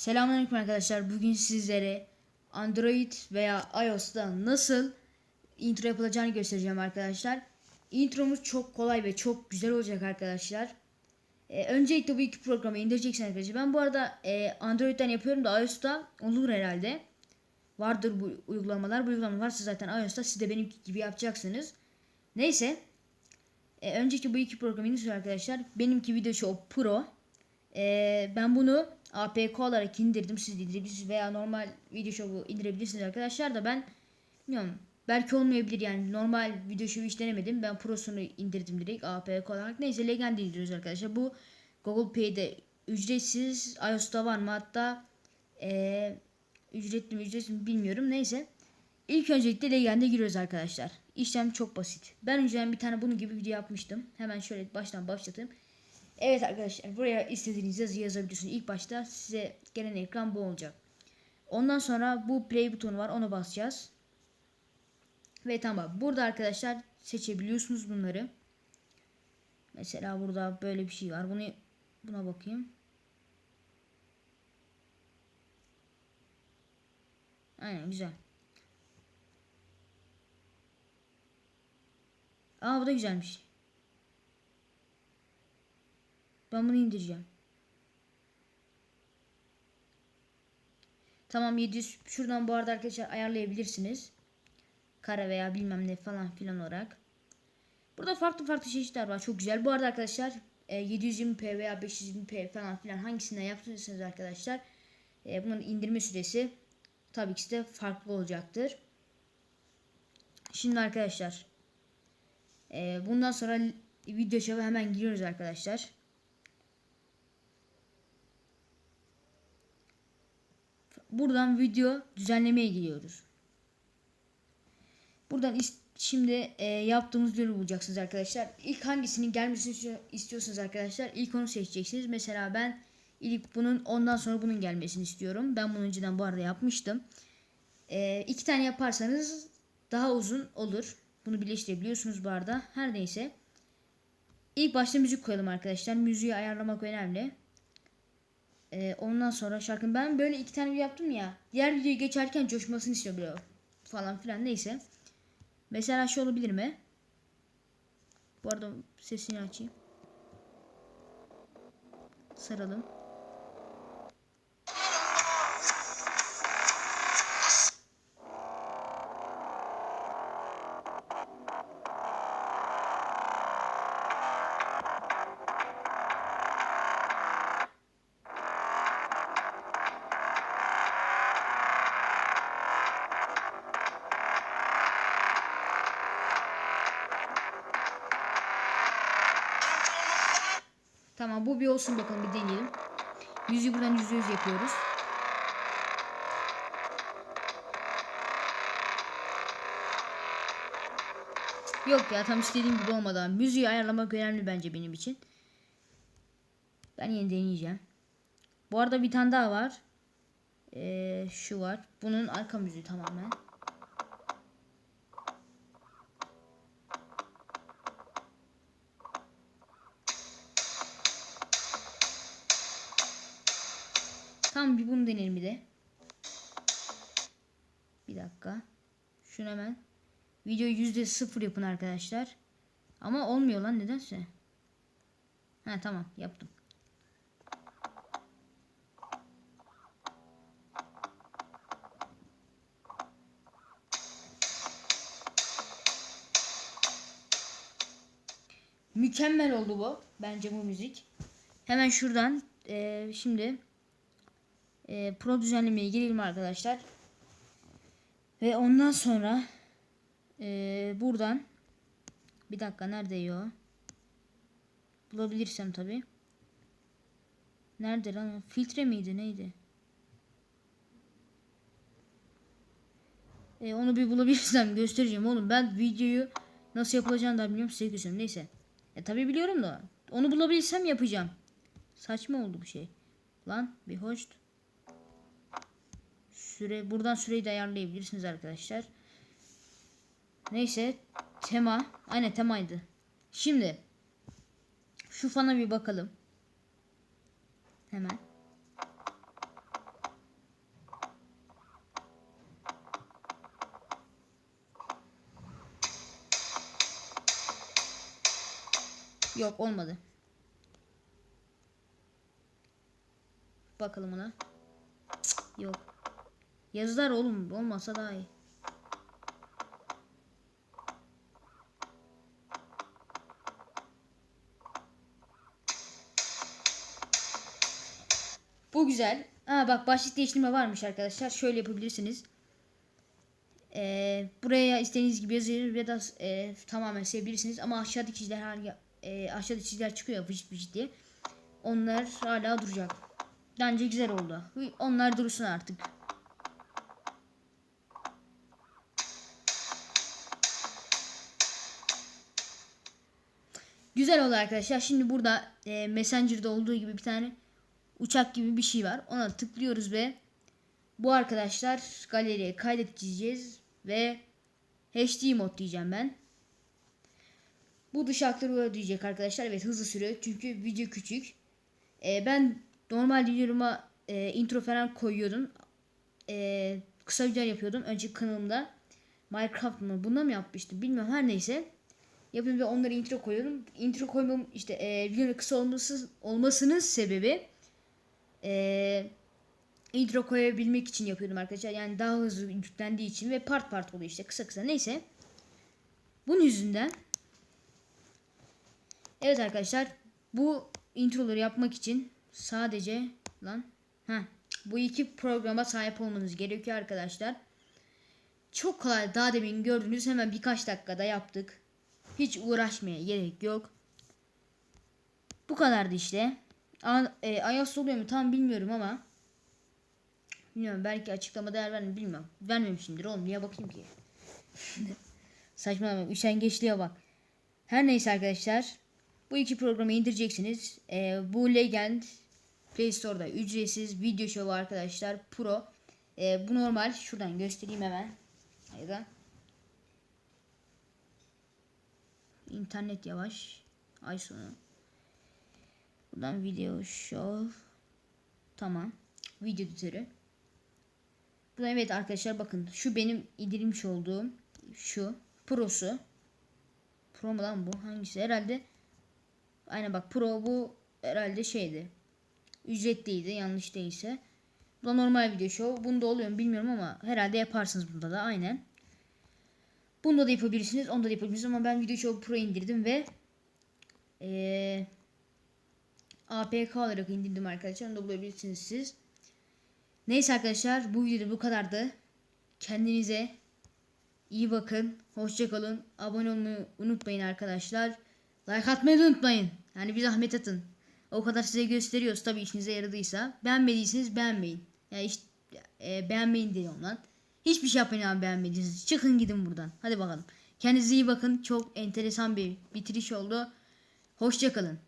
Selamünaleyküm arkadaşlar. Bugün sizlere Android veya iOS'ta nasıl intro yapılacağını göstereceğim arkadaşlar. Intromuz çok kolay ve çok güzel olacak arkadaşlar. Ee, öncelikle bu iki programı indireceksiniz arkadaşlar. Ben bu arada e, Android'den yapıyorum da iOS'ta olur herhalde. Vardır bu uygulamalar. Bu uygulama varsa zaten iOS'ta siz de benim gibi yapacaksınız. Neyse. E, önceki bu iki programı indiriyorsunuz arkadaşlar. Benimki Video Show Pro. Ee, ben bunu APK olarak indirdim. Siz de indirebilirsiniz veya normal video show'u indirebilirsiniz arkadaşlar da ben bilmiyorum. Belki olmayabilir yani normal video show'u hiç denemedim. Ben Pro'sunu indirdim direkt APK olarak. Neyse Legend indiriyoruz arkadaşlar. Bu Google Play'de ücretsiz. iOS'ta var mı hatta ee, ücretli mi ücretsiz mi bilmiyorum. Neyse. İlk öncelikle Legend'e giriyoruz arkadaşlar. İşlem çok basit. Ben önceden bir tane bunun gibi video yapmıştım. Hemen şöyle baştan başlatayım. Evet arkadaşlar buraya istediğiniz yazı yazabiliyorsunuz. İlk başta size gelen ekran bu olacak. Ondan sonra bu play butonu var ona basacağız. Ve tamam burada arkadaşlar seçebiliyorsunuz bunları. Mesela burada böyle bir şey var. Bunu buna bakayım. Aynen güzel. Aa bu da güzelmiş. Ben bunu indireceğim. Tamam 700 şuradan bu arada arkadaşlar ayarlayabilirsiniz. Kare veya bilmem ne falan filan olarak. Burada farklı farklı çeşitler var. Çok güzel. Bu arada arkadaşlar 720p veya 520p falan filan hangisinden yaptıysanız arkadaşlar e, bunun indirme süresi tabii ki de farklı olacaktır. Şimdi arkadaşlar e, bundan sonra video şova hemen giriyoruz arkadaşlar. Buradan video düzenlemeye gidiyoruz. Buradan şimdi e, yaptığımız videoyu bulacaksınız arkadaşlar. İlk hangisinin gelmesini istiyorsanız arkadaşlar ilk onu seçeceksiniz. Mesela ben ilk bunun ondan sonra bunun gelmesini istiyorum. Ben bunu önceden bu arada yapmıştım. E, iki tane yaparsanız daha uzun olur. Bunu birleştirebiliyorsunuz bu arada. Her neyse. İlk başta müzik koyalım arkadaşlar. Müziği ayarlamak önemli. Ee, ondan sonra şarkının ben böyle iki tane video yaptım ya. Diğer videoyu geçerken coşmasını istiyorum böyle falan filan neyse. Mesela şu olabilir mi? Bu arada sesini açayım. Saralım. Tamam bu bir olsun bakalım bir deneyelim. Yüzü buradan yüzde yüz yapıyoruz. Yok ya tam istediğim gibi olmadı. Müziği ayarlamak önemli bence benim için. Ben yine deneyeceğim. Bu arada bir tane daha var. Ee, şu var. Bunun arka müziği tamamen. Tamam bir bunu deneyelim bir de. Bir dakika. Şunu hemen. Videoyu yüzde sıfır yapın arkadaşlar. Ama olmuyor lan nedense. Ha tamam yaptım. Mükemmel oldu bu. Bence bu müzik. Hemen şuradan e, şimdi e, pro düzenlemeye girelim arkadaşlar. Ve ondan sonra e, buradan bir dakika nerede o? Bulabilirsem tabi. Nerede lan? Filtre miydi neydi? E, onu bir bulabilirsem göstereceğim oğlum. Ben videoyu nasıl yapılacağını da bilmiyorum size göstereyim. Neyse. E tabi biliyorum da. Onu bulabilirsem yapacağım. Saçma oldu bu şey. Lan bir hoş. Süre buradan süreyi de ayarlayabilirsiniz arkadaşlar. Neyse tema aynı temaydı. Şimdi şu fana bir bakalım. Hemen. Yok olmadı. Bakalım ona. Yok. Yazılar oğlum olmasa daha iyi. Bu güzel. Aa bak başlık değiştirme varmış arkadaşlar. Şöyle yapabilirsiniz. Ee, buraya istediğiniz gibi yazır ya da e, tamamen sevebilirsiniz. Ama aşağıdaki çizgiler hangi e, aşağıdaki çizgiler çıkıyor vıcık vıcık diye. Onlar hala duracak. Bence güzel oldu. Onlar dursun artık. Güzel oldu arkadaşlar. Şimdi burada e, Messenger'da olduğu gibi bir tane uçak gibi bir şey var. Ona tıklıyoruz ve bu arkadaşlar galeriye kaydedeceğiz ve HD mod diyeceğim ben. Bu dış aktarı diyecek arkadaşlar. Evet hızlı sürüyor çünkü video küçük. E, ben normal videolarıma e, intro falan koyuyordum. E, kısa videolar yapıyordum. Önce kanalımda Minecraft mı bunda mı yapmıştım bilmiyorum her neyse. Yapıyorum ve onları intro koyuyorum. Intro koymam işte e, videonun kısa olması, olmasının sebebi e, intro koyabilmek için yapıyordum arkadaşlar. Yani daha hızlı yüklendiği için ve part part oluyor işte kısa kısa neyse. Bunun yüzünden Evet arkadaşlar bu introları yapmak için sadece lan ha bu iki programa sahip olmanız gerekiyor arkadaşlar. Çok kolay daha demin gördüğünüz hemen birkaç dakikada yaptık. Hiç uğraşmaya gerek yok. Bu kadardı işte. A, e, oluyor mu tam bilmiyorum ama bilmiyorum belki açıklama değer vermiyorum bilmiyorum. Vermemişimdir oğlum niye bakayım ki. Saçmalama üşengeçliğe bak. Her neyse arkadaşlar bu iki programı indireceksiniz. Ee, bu Legend Play Store'da ücretsiz video show arkadaşlar Pro. Ee, bu normal. Şuradan göstereyim hemen. Hayda. İnternet yavaş. Ay sonu. Buradan video show. Tamam. Video editörü. Bu evet arkadaşlar bakın. Şu benim indirmiş olduğum şu. Pro'su. Pro mu lan bu? Hangisi? Herhalde Aynen bak Pro bu herhalde şeydi. Ücretliydi yanlış değilse. Bu da normal video show. Bunda oluyor mu bilmiyorum ama herhalde yaparsınız bunda da aynen. Bunda da yapabilirsiniz. Onda da yapabilirsiniz ama ben video show Pro indirdim ve ee, APK olarak indirdim arkadaşlar. Onu da bulabilirsiniz siz. Neyse arkadaşlar bu videoda bu kadardı. Kendinize iyi bakın. Hoşçakalın. Abone olmayı unutmayın arkadaşlar. Like atmayı da unutmayın. Yani bir zahmet atın. O kadar size gösteriyoruz tabii işinize yaradıysa. Beğenmediyseniz beğenmeyin. Yani işte e, beğenmeyin diyorum lan. Hiçbir şey yapmayın abi beğenmediyseniz. Çıkın gidin buradan. Hadi bakalım. Kendinize iyi bakın. Çok enteresan bir bitiriş oldu. Hoşçakalın.